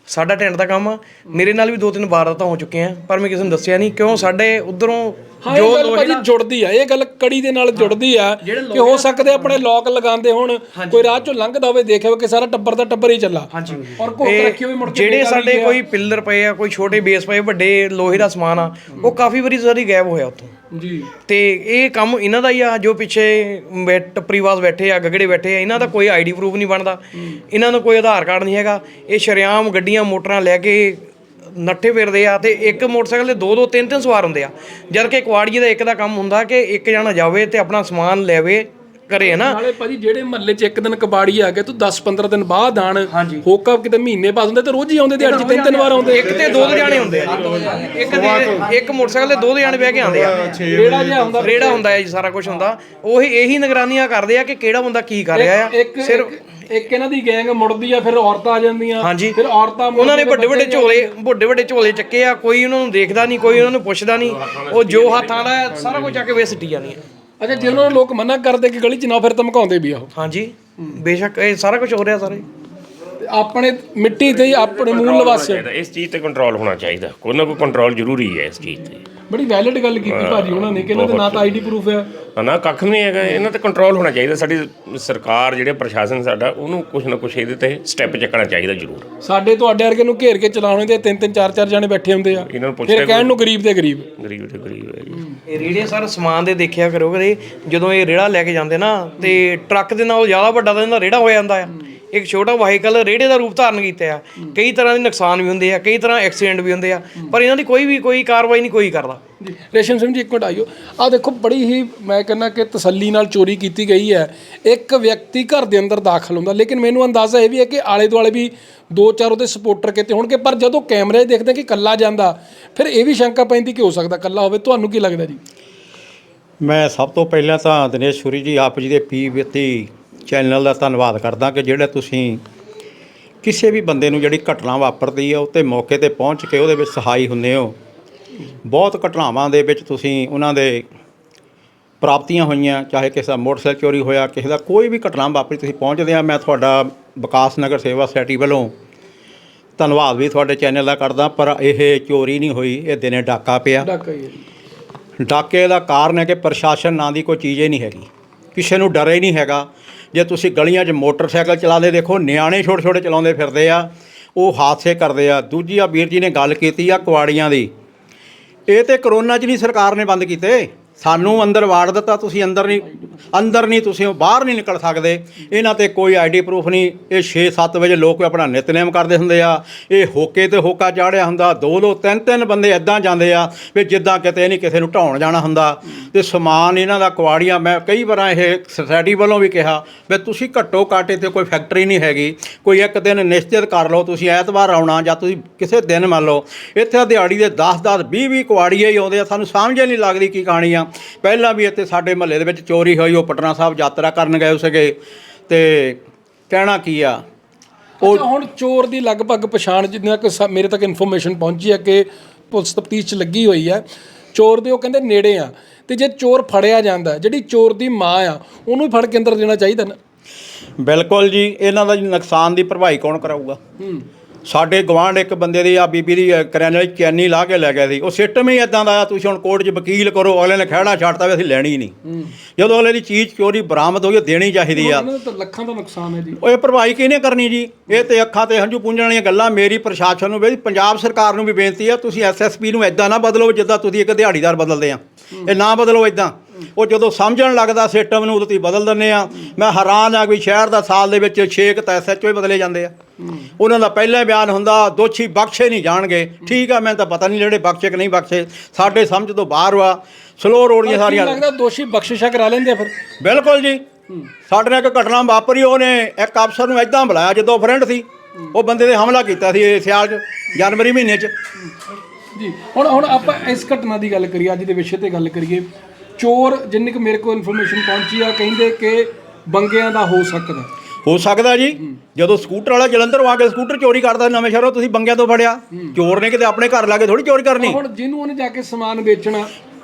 ਸਾਡਾ ਟੈਂਟ ਦਾ ਕੰਮ ਆ। ਮੇਰੇ ਨਾਲ ਵੀ ਦੋ ਤਿੰਨ ਵਾਰ ਤਾਂ ਹੋ ਚੁੱਕੇ ਆ, ਪਰ ਮੈਂ ਕਿਸੇ ਨੂੰ ਦੱਸਿਆ ਨਹੀਂ। ਕਿਉਂ? ਸਾਡੇ ਉਧਰੋਂ ਹਾਂ ਇਹ ਗੱਲ ਭਾਜੀ ਜੁੜਦੀ ਆ ਇਹ ਗੱਲ ਕੜੀ ਦੇ ਨਾਲ ਜੁੜਦੀ ਆ ਕਿ ਹੋ ਸਕਦੇ ਆਪਣੇ ਲੋਕ ਲਗਾਉਂਦੇ ਹੋਣ ਕੋਈ ਰਾਹ ਚੋਂ ਲੰਘਦਾ ਹੋਵੇ ਦੇਖਿਆ ਹੋਵੇ ਕਿ ਸਾਰਾ ਟੱਬਰ ਦਾ ਟੱਬਰ ਹੀ ਚੱਲਾ। ਹਾਂਜੀ। ਔਰ ਘੋਕ ਰੱਖੀ ਹੋਈ ਮੁੜ ਕੇ ਜਿਹੜੇ ਸਾਡੇ। ਕੋਈ ਪਿੱਲਰ ਪਏ ਆ ਕੋਈ ਛੋਟੇ ਬੇਸ ਪਏ ਵੱਡੇ ਲੋਹੇ ਦਾ ਸਮਾਨ ਆ ਉਹ ਕਾਫੀ ਵਾਰੀ ਸਾਰੀ ਗਾਇਬ ਹੋਇਆ ਉੱਥੋਂ। ਜੀ। ਤੇ ਇਹ ਕੰਮ ਇਹਨਾਂ ਦਾ ਹੀ ਆ ਜੋ ਪਿੱਛੇ ਟੱਪਰੀਵਾਸ ਬੈਠੇ ਆ ਗਗੜੇ ਬੈਠੇ ਆ ਇਹਨਾਂ ਦਾ ਕੋਈ ਆਈਡੀ ਪ੍ਰੂਫ ਨਹੀਂ ਬਣਦਾ। ਇਹਨਾਂ ਨੂੰ ਕੋਈ ਆਧਾਰ ਕਾਰਡ ਨਹੀਂ ਹੈਗਾ। ਇਹ ਸ਼ਰੇਆਮ ਗੱਡੀਆਂ ਮੋਟਰਾਂ ਲੈ ਕੇ ਨੱਠੇ ਫਿਰਦੇ ਆ ਤੇ ਇੱਕ ਮੋਟਰਸਾਈਕਲ ਤੇ ਦੋ ਦੋ ਤਿੰਨ ਤਿੰਨ ਸਵਾਰ ਹੁੰਦੇ ਆ। ਜਦ ਕਿ ਕੁਆੜੀਏ ਦਾ ਇੱਕ ਦਾ ਕੰਮ ਹੁੰਦਾ ਕਿ ਇੱਕ ਜਣਾ ਜਾਵੇ ਤੇ ਆਪਣਾ ਸਮਾਨ ਲੈਵੇ ਕਰੇ ਨਾ। ਨਾਲੇ ਭਾਜੀ ਜਿਹੜੇ ਮਹੱਲੇ 'ਚ ਇੱਕ ਦਿਨ ਕਬਾੜੀ ਆ ਗਏ ਤੂੰ 10-15 ਦਿਨ ਬਾਅਦ ਆਣ। ਹੋਕਾ ਕਿਤੇ ਮਹੀਨੇ ਬਾਅਦ ਹੁੰਦੇ ਤੇ ਰੋਜ਼ ਹੀ ਆਉਂਦੇ ਦਿਹਾੜੀ 'ਚ ਤਿੰਨ ਤਿੰਨ ਵਾਰ ਆਉਂਦੇ। ਇੱਕ ਤੇ ਦੋ ਦੋ ਜਾਣੇ ਹੁੰਦੇ ਆ। ਜੀ ਇੱਕ ਦੇ ਇੱਕ ਮੋਟਰਸਾਈਕਲ ਤੇ ਦੋ ਦੋ ਜਾਣੇ ਬਹਿ ਕੇ ਆਉਂਦੇ ਆ। ਰੇੜਾ ਜਿਹਾ ਹੁੰਦਾ। ਰੇੜਾ ਹੁੰਦਾ ਹੈ ਜੀ ਸਾਰਾ ਕੁਝ ਹੁੰਦਾ। ਉਹੀ ਇਹੀ ਨਿਗਰਾਨੀਆਂ ਕਰਦੇ ਆ ਕਿ ਕਿਹੜਾ ਬੰਦਾ ਕੀ ਕਰ ਰਿਹਾ ਆ। ਸਿਰਫ ਇੱਕ ਇਹਨਾਂ ਦੀ ਗੈਂਗ ਮੁੜਦੀ ਆ ਫਿਰ ਔਰਤਾਂ ਆ ਜਾਂਦੀਆਂ ਹਾਂਜੀ। ਫਿਰ ਔਰਤਾਂ ਮੁੜ ਉਹਨਾਂ ਨੇ ਕੇ ਵੱਡੇ ਵੱਡੇ ਬੱਚੇ ਝੋਲੇ ਵੱਡੇ ਵੱਡੇ ਝੋਲੇ ਚੱਕੇ ਆ ਕੋਈ ਉਹਨਾਂ ਨੂੰ ਦੇਖਦਾ ਨਹੀਂ ਕੋਈ ਉਹਨਾਂ ਨੂੰ ਪੁੱਛਦਾ ਨਹੀਂ। ਉਹ ਜੋ ਹੱਥਾਂ ਦਾ ਹੈ, ਸਾਰਾ ਕੁਝ ਚੱਕ ਕੇ ਵੇ ਸਿੱਟੀ ਜਾਂਦੀਆਂ। ਅੱਛਾ ਜੇ ਉਹਨਾਂ ਨੂੰ ਲੋਕ ਮਨਾ ਕਰਦੇ ਕਿ ਗਲੀ 'ਚ ਨਾ ਫਿਰ ਧਮਕਾਉਂਦੇ ਵੀ ਆ ਉਹ। ਹਾਂਜੀ। ਬੇਸ਼ੱਕ ਇਹ ਸਾਰਾ ਕੁਝ ਹੋ ਰਿਹਾ ਸਾਰੇ। ਤੇ ਆਪਣੇ ਮਿੱਟੀ ਤੇ ਹੀ ਆਪਣੇ ਮੂਲ ਨਿਵਾਸ ਚਾਹੀਦਾ ਇਸ ਚੀਜ਼ ਤੇ ਕੰਟਰੋਲ ਹੋਣਾ ਚਾਹੀਦਾ। ਕੋਈ ਨਾ ਕੋਈ ਕੰਟਰੋਲ ਜ਼ਰੂਰੀ ਹੈ ਇਸ ਚੀਜ਼ ਤੇ। ਬੜੀ ਵੈਲਿਡ ਗੱਲ ਕੀਤੀ ਭਾਜੀ ਉਹਨਾਂ ਨੇ ਕਿ ਇਹਨਾਂ ਦੇ ਨਾਂ ਤਾਂ ਆਈਡੀ ਪ੍ਰੂਫ ਆ। ਨਾ, ਕੱਖ ਨਹੀਂ ਹੈਗਾ। ਇਹਨਾਂ ਤੇ ਕੰਟਰੋਲ ਹੋਣਾ ਚਾਹੀਦਾ। ਸਾਡੀ ਸਰਕਾਰ ਜਿਹੜੇ ਪ੍ਰਸ਼ਾਸਨ ਸਾਡਾ ਉਹਨੂੰ ਕੁਝ ਨਾ ਕੁਝ ਇਹਦੇ ਤੇ ਸਟੈਪ ਚੱਕਣਾ ਚਾਹੀਦਾ ਜ਼ਰੂਰ। ਸਾਡੇ ਤੁਹਾਡੇ ਵਰਗੇ ਨੂੰ ਘੇਰ ਕੇ ਚਲਾਉਣੇ ਤੇ ਤਿੰਨ ਤਿੰਨ ਚਾਰ ਚਾਰ ਜਾਣੇ ਬੈਠੇ ਹੁੰਦੇ ਆ। ਇਹਨਾਂ ਨੂੰ ਪੁੱਛਦੇ ਫਿਰ ਕਹਿਣ ਨੂੰ ਗਰੀਬ ਤੇ ਗਰੀਬ। ਗਰੀਬ ਤੇ ਗਰੀਬ ਹੈ ਇਹ ਰੇੜੇ ਸਰ ਸਮਾਨ ਦੇ ਦੇਖਿਆ ਕਰੋ ਕਦੇ ਜਦੋਂ ਇਹ ਰੇੜਾ ਲੈ ਕੇ ਜਾਂਦੇ ਨਾ ਤੇ ਟਰੱਕ ਦੇ ਨਾਲ ਜ਼ਿਆਦਾ ਵੱਡਾ ਤਾਂ ਇਹਦਾ ਰੇੜਾ ਹੋ ਜਾਂਦਾ ਆ। ਇੱਕ ਛੋਟਾ ਵਾਹੀਕਲ ਰੇੜੇ ਦਾ ਰੂਪ ਧਾਰਨ ਕੀਤਾ ਆ। ਕਈ ਤਰ੍ਹਾਂ ਦੇ ਨੁਕਸਾਨ ਵੀ ਹੁੰਦੇ ਆ ਕਈ ਤਰ੍ਹਾਂ ਐਕਸੀਡੈਂਟ ਵੀ ਹੁੰਦੇ ਆ ਪਰ ਇਹਨਾਂ ਦੀ ਕੋਈ ਵੀ ਕੋਈ ਕਾਰਵਾਈ ਨਹੀਂ ਕੋਈ ਕਰਦਾ। ਜੀ ਰੇਸ਼ਮ ਸਿੰਘ ਜੀ ਇੱਕ ਮਿੰਟ ਆਇਓ। ਆ ਦੇਖੋ ਬੜੀ ਹੀ ਮੈਂ ਕਹਿੰਦਾ ਕਿ ਤਸੱਲੀ ਨਾਲ ਚੋਰੀ ਕੀਤੀ ਗਈ ਹੈ। ਇੱਕ ਵਿਅਕਤੀ ਘਰ ਦੇ ਅੰਦਰ ਦਾਖਲ ਹੁੰਦਾ ਲੇਕਿਨ ਮੈਨੂੰ ਅੰਦਾਜ਼ਾ ਇਹ ਵੀ ਹੈ ਕਿ ਆਲੇ ਦੁਆਲੇ ਵੀ ਦੋ ਚਾਰ ਉਹਦੇ ਸਪੋਰਟਰ ਕਿਤੇ ਹੋਣਗੇ ਪਰ ਜਦੋਂ ਕੈਮਰੇ 'ਚ ਦੇਖਦੇ ਕਿ ਕੱਲਾ ਜਾਂਦਾ ਫਿਰ ਇਹ ਵੀ ਸ਼ੰਕਾ ਪੈਂਦੀ ਕਿ ਹੋ ਸਕਦਾ ਕੱਲਾ ਹੋਵੇ। ਤੁਹਾਨੂੰ ਕੀ ਲੱਗਦਾ ਜੀ? ਮੈਂ ਸਭ ਤੋਂ ਪਹਿਲਾਂ ਤਾਂ ਦਿਨੇਸ਼ ਸ਼ੂਰੀ ਜੀ ਆਪ ਜੀ ਦੇ ਪੀਵੀਤੀ ਚੈਨਲ ਦਾ ਧੰਨਵਾਦ ਕਰਦਾ ਕਿ ਜਿਹੜਾ ਤੁਸੀਂ ਕਿਸੇ ਵੀ ਬੰਦੇ ਨੂੰ ਜਿਹੜੀ ਘਟਨਾ ਵਾਪਰਦੀ ਹੈ ਉੱਤੇ ਮੌਕੇ ਤੇ ਪਹੁੰਚ ਕੇ ਉਹਦੇ ਵਿੱਚ ਸਹਾਈ ਹੁੰਦੇ ਹੋ। ਬਹੁਤ ਘਟਨਾਵਾਂ ਦੇ ਵਿੱਚ ਤੁਸੀਂ ਉਹਨਾਂ ਦੇ ਪ੍ਰਾਪਤੀਆਂ ਹੋਈਆਂ ਚਾਹੇ ਕਿਸੇ ਦਾ ਮੋਟਰਸਾਈਕਲ ਚੋਰੀ ਹੋਇਆ ਕਿਸੇ ਦਾ ਕੋਈ ਵੀ ਘਟਨਾ ਵਾਪਰੀ ਤੁਸੀਂ ਪਹੁੰਚਦੇ ਆ। ਮੈਂ ਤੁਹਾਡਾ ਵਿਕਾਸ ਨਗਰ ਸੇਵਾ ਸੋਸਾਇਟੀ ਵੱਲੋਂ ਧੰਨਵਾਦ ਵੀ ਤੁਹਾਡੇ ਚੈਨਲ ਦਾ ਕਰਦਾ ਪਰ ਇਹ ਚੋਰੀ ਨਹੀਂ ਹੋਈ ਇਹ ਦਿਨੇ ਡਾਕਾ ਪਿਆ। ਡਾਕਾ ਦਾ ਕਾਰਨ ਹੈ ਕਿ ਪ੍ਰਸ਼ਾਸਨ ਨਾਂ ਦੀ ਕੋਈ ਚੀਜ਼ ਹੀ ਨਹੀਂ ਹੈਗੀ। ਕਿਸੇ ਨੂੰ ਡਰ ਹੀ ਨਹੀਂ ਹੈਗਾ। ਜੇ ਤੁਸੀਂ ਗਲੀਆਂ 'ਚ ਮੋਟਰਸਾਈਕਲ ਚਲਾਦੇ ਦੇਖੋ, ਨਿਆਣੇ ਛੋਟੇ ਛੋਟੇ ਚਲਾਉਂਦੇ ਫਿਰਦੇ ਆ, ਉਹ ਹਾਦਸੇ ਕਰਦੇ ਆ। ਦੂਜੀ ਆ ਵੀਰ ਜੀ ਨੇ ਗੱਲ ਕੀਤੀ ਆ ਕੁਆੜੀਆਂ ਦੀ। ਇਹ ਤੇ ਕਰੋਨਾ 'ਚ ਨਹੀਂ ਸਰਕਾਰ ਨੇ ਬੰਦ ਕੀਤੇ। ਸਾਨੂੰ ਅੰਦਰ ਵਾੜ ਦਿੱਤਾ, ਤੁਸੀਂ ਅੰਦਰ ਨਹੀਂ ਅੰਦਰ ਨਹੀਂ ਤੁਸੀਂ ਬਾਹਰ ਨਹੀਂ ਨਿਕਲ ਸਕਦੇ। ਇਹਨਾਂ ਤੇ ਕੋਈ ਆਈਡੀ ਪ੍ਰੂਫ ਨਹੀਂ। ਇਹ 6-7 ਵਜੇ ਲੋਕ ਆਪਣਾ ਨਿਤਨੇਮ ਕਰਦੇ ਹੁੰਦੇ ਆ। ਇਹ ਹੋਕੇ ਤੇ ਹੋਕਾ ਚਾੜਿਆ ਹੁੰਦਾ। ਦੋ ਦੋ ਤਿੰਨ ਤਿੰਨ ਬੰਦੇ ਐਦਾਂ ਜਾਂਦੇ ਆ ਵੀ ਜਿੱਦਾਂ ਕਿਤੇ ਨਹੀਂ ਕਿਸੇ ਨੂੰ ਢਾਉਣ ਜਾਣਾ ਹੁੰਦਾ। ਤੇ ਸਮਾਨ ਇਹਨਾਂ ਦਾ ਕੁਆੜੀਆਂ, ਮੈਂ ਕਈ ਵਾਰਾਂ ਇਹ ਸੁਸਾਇਟੀ ਵੱਲੋਂ ਵੀ ਕਿਹਾ ਵੀ ਤੁਸੀਂ ਘੱਟੋ ਘੱਟ ਇੱਥੇ ਕੋਈ ਫੈਕਟਰੀ ਨਹੀਂ ਹੈਗੀ। ਕੋਈ ਇੱਕ ਦਿਨ ਨਿਸ਼ਚਿਤ ਕਰ ਲਓ, ਤੁਸੀਂ ਐਤਵਾਰ ਆਉਣਾ ਜਾਂ ਤੁਸੀਂ ਕਿਸੇ ਦਿਨ ਮੰਨ ਲਓ। ਇੱਥੇ ਦਿਹਾੜੀ ਦੇ 10 10 20 20 ਕੁਆੜੀਏ ਹੀ ਆਉਂਦੇ ਆ। ਸਾਨੂੰ ਸਮਝ ਹੀ ਨਹੀਂ ਲੱਗਦੀ ਕੀ ਕਹਾਣੀ ਆ। ਪਹਿਲਾਂ ਵੀ ਇੱਥੇ ਸਾਡੇ ਮਹੱਲੇ ਦੇ ਵਿੱਚ ਚੋਰੀ ਹੋਈ ਉਹ ਪਟਨਾ ਸਾਹਿਬ ਯਾਤਰਾ ਕਰਨ ਗਏ ਸੀਗੇ। ਤੇ ਕਹਿਣਾ ਕੀ ਆ? ਉਹ ਹੁਣ ਚੋਰ ਦੀ ਲਗਭਗ ਪਛਾਣ ਜਿੰਨਾ ਕਿ ਮੇਰੇ ਤੱਕ ਇਨਫੋਰਮੇਸ਼ਨ ਪਹੁੰਚੀ ਹੈ ਕਿ ਪੁਲਿਸ ਤਫਤੀਸ਼ ਚ ਲੱਗੀ ਹੋਈ ਹੈ। ਚੋਰ ਦੇ ਉਹ ਕਹਿੰਦੇ ਨੇੜੇ ਆ। ਤੇ ਜੇ ਚੋਰ ਫੜਿਆ ਜਾਂਦਾ ਜਿਹੜੀ ਚੋਰ ਦੀ ਮਾਂ ਆ ਉਹਨੂੰ ਫੜ ਕੇ ਅੰਦਰ ਦੇਣਾ ਚਾਹੀਦਾ ਨਾ? ਬਿਲਕੁਲ ਜੀ ਇਹਨਾਂ ਦਾ ਨੁਕਸਾਨ ਦੀ ਭਰਪਾਈ ਕੌਣ ਕਰਾਊਗਾ? ਸਾਡੇ ਗਵਾਂਢ ਇੱਕ ਬੰਦੇ ਦੀ ਆ ਬੀਬੀ ਦੀ ਕਰਿਆਨੇ ਵਾਲੀ ਚੈਨੀ ਲਾ ਕੇ ਲੈ ਗਿਆ ਸੀ। ਉਹ ਸਿਸਟਮ ਹੀ ਇਦਾਂ ਦਾ ਆ ਤੁਸੀਂ ਹੁਣ ਕੋਰਟ 'ਚ ਵਕੀਲ ਕਰੋ ਅਗਲੇ ਨੇ ਖਹਿੜਾ ਛੱਡਤਾ ਵੀ ਅਸੀਂ ਲੈਣੀ ਨਹੀਂ। ਜਦੋਂ ਅਗਲੇ ਦੀ ਚੀਜ਼ ਚੋਰੀ ਬਰਾਮਦ ਹੋਈ ਉਹ ਦੇਣੀ ਚਾਹੀਦੀ ਆ। ਲੱਖਾਂ ਦਾ ਨੁਕਸਾਨ ਹੈ ਜੀ। ਉਹ ਇਹ ਭਰਪਾਈ ਕਿਹਨੇ ਕਰਨੀ ਜੀ? ਇਹ ਤੇ ਅੱਖਾਂ ਤੇ ਹੰਝੂ ਪੂੰਝਣ ਵਾਲੀਆਂ ਗੱਲਾਂ ਮੇਰੀ ਪ੍ਰਸ਼ਾਸਨ ਨੂੰ ਵੀ ਪੰਜਾਬ ਸਰਕਾਰ ਨੂੰ ਵੀ ਬੇਨਤੀ ਆ ਤੁਸੀਂ ਐਸਐਸਪੀ ਨੂੰ ਇਦਾਂ ਨਾ ਬਦਲੋ ਜਿੱਦਾਂ ਤੁਸੀਂ ਇੱਕ ਦਿਹਾੜੀਦਾਰ ਬਦਲਦੇ ਆ। ਇਹ ਨਾ ਬਦਲੋ ਇਦਾਂ ਉਹ ਜਦੋਂ ਸਮਝਣ ਲੱਗਦਾ ਸਿਸਟਮ ਨੂੰ ਉਦੋਂ ਤੁਸੀਂ ਬਦਲ ਦਿੰਦੇ ਆ। ਮੈਂ ਹੈਰਾਨ ਆ ਕੋਈ ਸ਼ਹਿਰ ਦਾ ਸਾਲ ਦੇ ਵਿੱਚ 6 ਕ ਤਾਂ ਐਸਐਚਓ ਹੀ ਬਦਲੇ ਜਾਂਦੇ ਆ। ਉਹਨਾਂ ਦਾ ਪਹਿਲਾ ਬਿਆਨ ਹੁੰਦਾ ਦੋਸ਼ੀ ਬਖਸ਼ੇ ਨਹੀਂ ਜਾਣਗੇ। ਠੀਕ ਆ ਮੈਨੂੰ ਤਾਂ ਪਤਾ ਨਹੀਂ ਜਿਹੜੇ ਬਖਸ਼ੇ ਕਿ ਨਹੀਂ ਬਖਸ਼ੇ। ਸਾਡੇ ਸਮਝ ਤੋਂ ਬਾਹਰ ਵਾ। ਸਲੋ ਰੋਡ ਦੀਆਂ ਸਾਰੀਆਂ ਲੱਗਦਾ ਦੋਸ਼ੀ ਬਖਸ਼ਿਸ਼ਾ ਕਰਾ ਲੈਂਦੇ ਆ ਫਿਰ? ਬਿਲਕੁਲ ਜੀ। ਸਾਡੇ ਨਾਲ ਇੱਕ ਘਟਨਾ ਵਾਪਰੀ ਉਹਨੇ ਇੱਕ ਅਫਸਰ ਨੂੰ ਐਦਾਂ ਬੁਲਾਇਆ ਜਦੋਂ ਫਰੈਂਡ ਸੀ। ਉਹ ਬੰਦੇ ਤੇ ਹਮਲਾ ਕੀਤਾ ਸੀ ਇਹ ਸਿਆਲ 'ਚ ਜਨਵਰੀ ਮਹੀਨੇ 'ਚ। ਜੀ ਹੁਣ ਹੁਣ ਆਪਾਂ ਇਸ ਘਟਨਾ ਦੀ ਗੱਲ ਕਰੀਏ ਅੱਜ ਦੇ ਵਿਸ਼ੇ ਤੇ ਗੱਲ ਕਰੀਏ। ਚੋਰ ਜਿੰਨੀ ਕੁ ਮੇਰੇ ਕੋਲ ਇਨਫੋਰਮੇਸ਼ਨ ਪਹੁੰਚੀ ਆ ਕਹਿੰਦੇ ਕਿ ਬੰਗਿਆਂ ਦਾ ਹੋ ਸਕਦਾ। ਹੋ ਸਕਦਾ ਜੀ। ਜਦੋਂ ਸਕੂਟਰ ਵਾਲਾ ਜਲੰਧਰ ਆ ਕੇ ਸਕੂਟਰ ਚੋਰੀ ਕਰਦਾ ਨਵੇਂ ਸ਼ਹਿਰੋਂ ਤੁਸੀਂ ਬੰਗਿਆਂ ਤੋਂ ਫੜਿਆ। ਚੋਰ ਨੇ ਕਿਤੇ ਆਪਣੇ ਘਰ ਲਾ ਕੇ ਥੋੜੀ ਚੋਰੀ ਕਰਨੀ। ਹੁਣ ਜਿਹਨੂੰ ਉਹਨੇ ਜਾ ਕੇ ਸਮਾਨ ਵੇਚਣਾ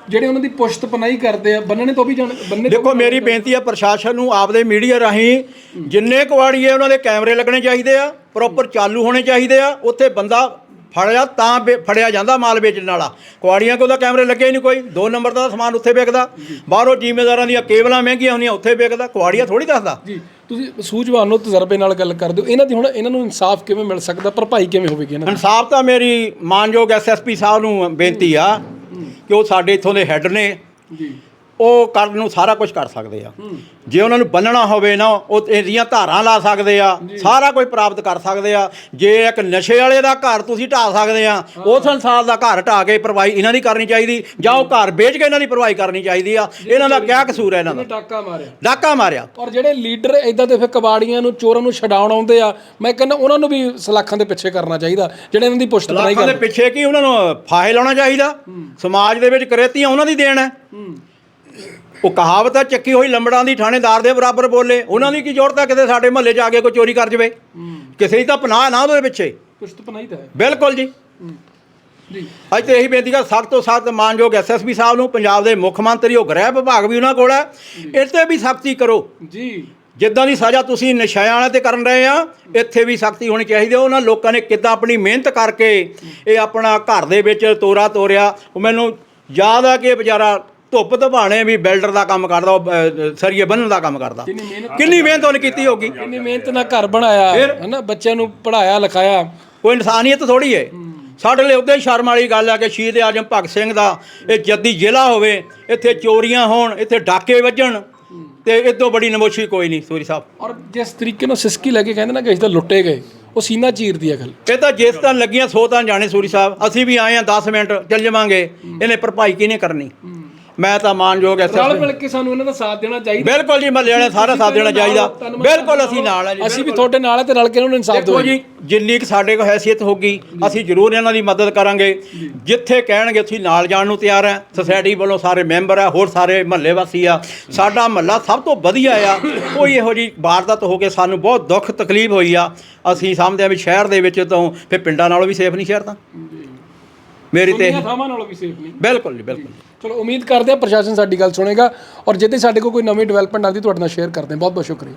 ਜਿਹੜੇ ਉਹਨਾਂ ਦੀ ਪੁਸ਼ਤ ਪਨਾਈ ਕਰਦੇ ਆ ਬੰਨਣੇ ਤੋਂ ਵੀ ਜਾਣ ਬੰਨੇ ਤੋਂ ਦੇਖੋ ਮੇਰੀ ਬੇਨਤੀ ਹੈ ਪ੍ਰਸ਼ਾਸਨ ਨੂੰ ਆਪਦੇ ਮੀਡੀਆ ਰਾਹੀਂ ਜਿੰਨੇ ਕੁਆੜੀਏ ਉਹਨਾਂ ਦੇ ਕੈਮਰੇ ਲੱਗਣੇ ਚਾਹੀਦੇ ਆ ਪ੍ਰੋਪਰ ਚਾਲੂ ਹੋਣੇ ਚਾਹੀਦੇ ਆ ਉੱਥੇ ਬੰਦਾ ਫੜਿਆ ਤਾਂ ਫੜਿਆ ਜਾਂਦਾ ਮਾਲ ਵੇਚਣ ਵਾਲਾ। ਕੁਆੜੀਆਂ ਕੋਲ ਤਾਂ ਕੈਮਰੇ ਲੱਗੇ ਨਹੀਂ ਕੋਈ। ਦੋ ਨੰਬਰ ਦਾ ਸਮਾਨ ਉੱਥੇ ਵਿਕਦਾ ਬਾਹਰੋਂ ਜ਼ਿਮੀਂਦਾਰਾਂ ਦੀਆਂ ਕੇਬਲਾਂ ਮਹਿੰਗੀਆਂ ਹੁੰਦੀਆਂ ਉੱਥੇ ਵਿਕਦਾ ਕੁਆੜੀਆਂ ਥੋੜੀ ਦੱਸਦਾ। ਜੀ ਤੁਸੀਂ ਸੂਝਵਾਨ ਹੋ ਤਜਰਬੇ ਨਾਲ ਗੱਲ ਕਰਦੇ ਹੋ। ਇਹਨਾਂ ਦੀ ਹੁਣ ਇਹਨਾਂ ਨੂੰ ਇਨਸਾਫ ਕਿਵੇਂ ਮਿਲ ਸਕਦਾ? ਭਰਪਾਈ ਕਿਵੇਂ ਹੋਵੇਗੀ ਇਹਨਾਂ ਦੀ? ਇਨਸਾਫ ਤਾਂ ਮੇਰੀ ਮਾਨਯੋਗ ਐਸਐਸਪੀ ਸਾਹਿਬ ਨੂੰ ਬੇਨਤੀ ਆ ਕਿ ਉਹ ਸਾਡੇ ਇੱਥੋਂ ਦੇ ਹੈੱਡ ਨੇ। ਜੀ। ਉਹ ਕਰਨ ਨੂੰ ਸਾਰਾ ਕੁਝ ਕਰ ਸਕਦੇ ਆ। ਜੇ ਉਹਨਾਂ ਨੂੰ ਬੰਨਣਾ ਹੋਵੇ ਨਾ ਉਹ ਇਹਦੀਆਂ ਧਾਰਾਂ ਲਾ ਸਕਦੇ ਆ ਸਾਰਾ ਕੁਝ ਪ੍ਰਾਪਤ ਕਰ ਸਕਦੇ ਆ। ਜੇ ਇੱਕ ਨਸ਼ੇ ਵਾਲੇ ਦਾ ਘਰ ਤੁਸੀਂ ਢਾ ਸਕਦੇ ਆ ਉਸ ਸੰਸਾਰ ਦਾ ਘਰ ਢਾ ਕੇ ਪਰਵਾਹੀ ਇਹਨਾਂ ਦੀ ਕਰਨੀ ਚਾਹੀਦੀ ਜਾਂ ਉਹ ਘਰ ਵੇਚ ਕੇ ਇਹਨਾਂ ਦੀ ਪਰਵਾਹੀ ਕਰਨੀ ਚਾਹੀਦੀ ਆ। ਇਹਨਾਂ ਦਾ ਕਿਆ ਕਸੂਰ ਹੈ ਇਹਨਾਂ ਦਾ? ਟਾਕਾ ਮਾਰਿਆ। ਡਾਕਾ ਮਾਰਿਆ। ਔਰ ਜਿਹੜੇ ਲੀਡਰ ਇਦਾਂ ਦੇ ਫਿਰ ਕਬਾੜੀਆਂ ਨੂੰ ਚੋਰਾਂ ਨੂੰ ਛਡਾਉਣ ਆਉਂਦੇ ਆ ਮੈਂ ਕਹਿੰਦਾ ਉਹਨਾਂ ਨੂੰ ਵੀ ਸਲਾਖਾਂ ਦੇ ਪਿੱਛੇ ਕਰਨਾ ਚਾਹੀਦਾ ਜਿਹੜੇ ਇਹਨਾਂ ਦੀ ਪੁਸ਼ਤ ਪਨਾਈ ਲੱਖਾਂ ਦੇ ਕਰਦੇ। ਪਿੱਛੇ ਕੀ ਉਹਨਾਂ ਨੂੰ ਫਾਹੇ ਲਾਉਣਾ ਚਾਹੀਦਾ? ਸਮਾਜ ਦੇ ਵਿੱਚ ਕਰੇਤੀਆਂ ਉਹਨਾਂ ਦੀ ਦੇਣ ਹੈ। ਉਹ ਕਹਾਵਤ ਹੈ ਚੱਕੀ ਹੋਈ ਲੰਬੜਾਂ ਦੀ ਥਾਣੇਦਾਰ ਦੇ ਬਰਾਬਰ ਬੋਲੇ। ਉਹਨਾਂ ਦੀ ਕੀ ਜ਼ਰੂਰਤ ਹੈ ਕਿਤੇ ਸਾਡੇ ਮਹੱਲੇ 'ਚ ਆ ਕੇ ਕੋਈ ਚੋਰੀ ਕਰ ਜਵੇ? ਕਿਸੇ ਦੀ ਤਾਂ ਪਨਾਹ ਨਾ ਉਹਦੇ ਪਿੱਛੇ। ਪੁਸ਼ਤ ਪਨਾਈ ਤਾਂ ਹੈ। ਬਿਲਕੁਲ ਜੀ। ਜੀ। ਅੱਜ ਤੇ ਇਹੀ ਬੇਨਤੀ ਕਰ ਸਖਤ ਤੋਂ ਸਖਤ ਮਾਨਯੋਗ ਐਸਐਸਪੀ ਸਾਹਿਬ ਨੂੰ ਪੰਜਾਬ ਦੇ ਮੁੱਖ ਮੰਤਰੀ ਉਹ ਗ੍ਰਹਿ ਵਿਭਾਗ ਵੀ ਉਹਨਾਂ ਕੋਲ ਹੈ। ਤੇ ਵੀ ਸਖਤੀ ਕਰੋ। ਜੀ। ਜਿੱਦਾਂ ਦੀ ਸਜ਼ਾ ਤੁਸੀਂ ਨਸ਼ਿਆਂ ਵਾਲੇ ਤੇ ਕਰਨ ਰਹੇ ਆ ਇੱਥੇ ਵੀ ਸਖਤੀ ਹੋਣੀ ਚਾਹੀਦੀ ਹੈ। ਉਹਨਾਂ ਲੋਕਾਂ ਨੇ ਕਿੱਦਾਂ ਆਪਣੀ ਮਿਹਨਤ ਕਰਕੇ ਇਹ ਆਪਣਾ ਘਰ ਦੇ ਵਿੱਚ ਤੋਰਾ ਤੋਰਿਆ। ਉਹ ਮੈਨੂੰ ਯਾਦ ਆ ਕਿ ਵਿਚਾਰਾ ਧੁੱਪ ਧਵਾਣੇ ਵੀ ਬਿਲਡਰ ਦਾ ਕੰਮ ਕਰਦਾ ਉਹ ਸਰੀਏ ਬੰਨਣ ਦਾ ਕੰਮ ਕਰਦਾ। ਕਿੰਨੀ ਮਿਹਨਤ ਕਿੰਨੀ ਉਹਨੇ ਕੀਤੀ ਹੋਗੀ ਇੰਨੀ ਮਿਹਨਤ ਨਾਲ ਘਰ ਬਣਾਇਆ? ਹਨਾ ਬੱਚਿਆਂ ਨੂੰ ਪੜਾਇਆ ਲਿਖਾਇਆ। ਕੋਈ ਇਨਸਾਨੀਅਤ ਥੋੜੀ ਹੈ। ਸਾਡੇ ਲਈ ਉਦੋਂ ਹੀ ਸ਼ਰਮ ਵਾਲੀ ਗੱਲ ਆ ਕਿ ਸ਼ਹੀਦ ਆਜਮ ਭਗਤ ਸਿੰਘ ਦਾ ਇਹ ਜੱਦੀ ਜ਼ਿਲ੍ਹਾ ਹੋਵੇ ਇੱਥੇ ਚੋਰੀਆਂ ਹੋਣ ਇੱਥੇ ਡਾਕੇ ਵੱਜਣ ਤੇ ਇਦੋਂ ਬੜੀ ਨਮੋਸ਼ੀ ਕੋਈ ਨਹੀਂ ਸੂਰੀ ਸਾਹਿਬ। ਔਰ ਜਿਸ ਤਰੀਕੇ ਨਾਲ ਸਿਸਕੀ ਲੈ ਕੇ ਕਹਿੰਦੇ ਨਾ ਕਿ ਅਸੀਂ ਤਾਂ ਲੁੱਟੇ ਗਏ ਉਹ ਸੀਨਾ ਚੀਰਦੀ ਹੈ ਗੱਲ ਇਹ ਤਾਂ ਜਿਸ ਤਾਂ ਲੱਗੀਆਂ ਸੋ ਤਾਂ ਜਾਣੇ ਸੂਰੀ ਸਾਹਿਬ ਅਸੀਂ ਵੀ ਆਏ ਆ 10 ਮਿੰਟ ਚੱਲ ਜਾਵਾਂਗੇ ਇਹਨੇ ਭਰਪਾਈ ਕਿਹਨੇ ਕਰਨੀ? ਮੈਂ ਤਾਂ ਮਾਨਯੋਗ ਐਸ ਰਲ ਮਿਲ ਕੇ ਸਾਨੂੰ ਇਹਨਾਂ ਦਾ ਸਾਥ ਦੇਣਾ ਚਾਹੀਦਾ। ਬਿਲਕੁਲ ਜੀ ਮਹੱਲੇ ਵਾਲਿਆਂ ਸਾਰਾ ਸਾਥ ਦੇਣਾ ਚਾਹੀਦਾ। ਬਿਲਕੁਲ ਅਸੀਂ ਨਾਲ ਆ ਜੀ ਅਸੀਂ ਵੀ ਤੁਹਾਡੇ ਨਾਲ ਹੈ ਤੇ ਰਲ ਕੇ ਇਹਨਾਂ ਨੂੰ ਇਨਸਾਫ ਦੇਖੋ ਦਿਓ ਜੀ। ਜਿੰਨੀ ਕੁ ਸਾਡੇ ਕੋਲ ਹੈਸੀਅਤ ਹੋਗੀ ਅਸੀਂ ਜ਼ਰੂਰ ਇਹਨਾਂ ਦੀ ਮਦਦ ਕਰਾਂਗੇ। ਜਿੱਥੇ ਕਹਿਣਗੇ ਅਸੀਂ ਨਾਲ ਜਾਣ ਨੂੰ ਤਿਆਰ ਹਾਂ ਸੁਸਾਇਟੀ ਵੱਲੋਂ ਸਾਰੇ ਮੈਂਬਰ ਆ ਹੋਰ ਸਾਰੇ ਮਹੱਲੇ ਵਾਸੀ ਆ। ਸਾਡਾ ਮਹੱਲਾ ਸਭ ਤੋਂ ਵਧੀਆ ਆ। ਕੋਈ ਇਹੋ ਜੀ ਵਾਰਦਾਤ ਹੋ ਕੇ ਸਾਨੂੰ ਬਹੁਤ ਦੁੱਖ ਤਕਲੀਫ ਹੋਈ ਆ। ਅਸੀਂ ਸਮਝਦੇ ਆ ਵੀ ਸ਼ਹਿਰ ਦੇ ਵਿੱਚ ਤੋਂ ਫਿਰ ਪਿੰਡਾਂ ਨਾਲੋਂ ਵੀ ਸੇਫ ਨਹੀਂ ਸ਼ਹਿਰ ਤਾਂ। ਮੇਰੀ ਤੇ ਦੁਨੀਆ ਥਾਵਾਂ ਨਾਲੋਂ ਵੀ ਸੇਫ ਨਹੀਂ। ਬਿਲਕੁਲ ਜੀ ਬਿਲਕੁਲ। ਚਲੋ ਉਮੀਦ ਕਰਦੇ ਆ ਪ੍ਰਸ਼ਾਸਨ ਸਾਡੀ ਗੱਲ ਸੁਣੇਗਾ। ਔਰ ਜਿੱਦੇ ਸਾਡੇ ਕੋਲ ਕੋਈ ਨਵੀਂ ਡਿਵੈਲਪਮੈਂਟ ਆਉਂਦੀ ਤੁਹਾਡੇ ਨਾਲ ਸ਼ੇਅਰ ਕਰਦੇ ਹਾਂ। ਬਹੁਤ ਬਹੁਤ ਸ਼ੁਕਰੀਆ।